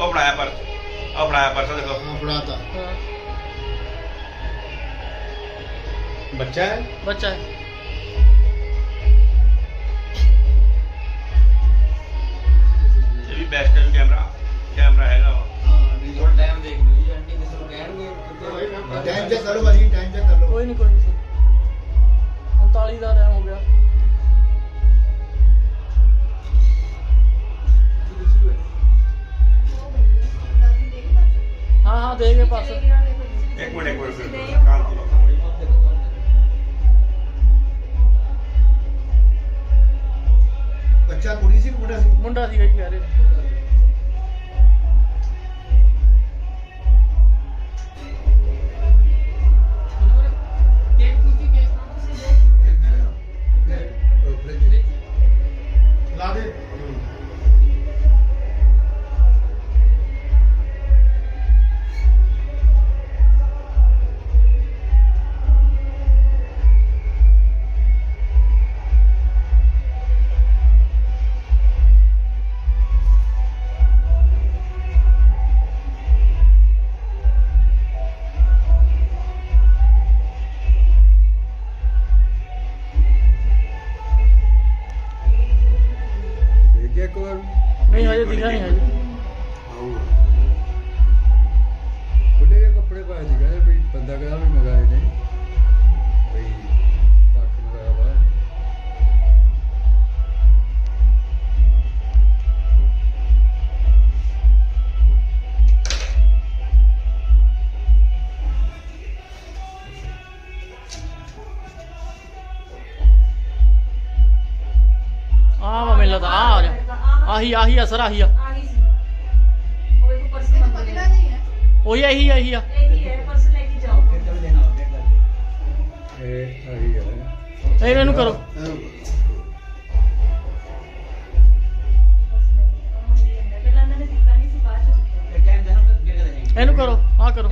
ਫੜਾਇਆ ਪਰਸੋਂ ਦੇਖੋ ਹਾਂ ਫੜਾਤਾ ਹਾਂ ਬੱਚਾ ਹੈ ਬੱਚਾ ਹੈ ਇਹ ਵੀ ਬੈਸਟ ਕੈਮਰਾ ਕੈਮਰਾ ਹੈਗਾ ਵਾ ਹਾਂ ਨਹੀਂ ਥੋੜਾ ਟਾਈਮ ਦੇਖ ਲਓ ਜੀ ਆਂਟੀ ਕਿਸੇ ਨੂੰ ਕਹਿਣਗੇ ਟਾਈਮ ਚੈੱਕ ਕਰੋ ਭਾਜੀ ਟਾਈਮ ਪਾਸ ਇੱਕ ਮਿੰਟ ਇੱਕ ਮਿੰਟ ਫਿਰ ਕਾਲ ਤੋਂ ਬੱਚਾ ਕੁੜੀ ਸੀ ਮੁੰਡਾ ਸੀ? ਮੁੰਡਾ ਸੀਗਾ ਜੀ ਕਹਿ ਰਹੇ ਲਾ एक और नहीं आज दिखा नहीं हजे खुले के कपड़े पाए दिखा है भाई बंदा कदा भी मंगाए ने भाई पाक मंगाया ਆਹੀ ਆਹੀ ਆ ਸਰ ਆਹੀ ਆ। ਆਹੀ ਸੀ। ਉਹ ਇੱਕ ਪਰਸ ਉਹੀ ਇਹੀ ਆ ਇਹੀ ਆ। ਇਹੀ ਹੈ ਪਰਸ ਲੈ ਕੇ ਜਾਓ। ਫਿਰ ਦੇਣਾ ਹੋਵੇ ਕਰ ਇਹ ਆਹੀ ਹੈ ਇਹ ਇਹਨੂੰ ਕਰੋ। ਪਹਿਲਾਂ ਇਹਨਾਂ ਨੇ ਦਿੱਤਾ ਨਹੀਂ ਸੀ ਬਾਅਦ ਚ ਦਿੱਤਾ। ਫਿਰ ਟਾਈਮ ਦੇਣਾ ਫਿਰ ਕਿਹੜਾ ਦੇਣਾ ਇਹਨੂੰ ਕਰੋ ਆ ਕਰੋ।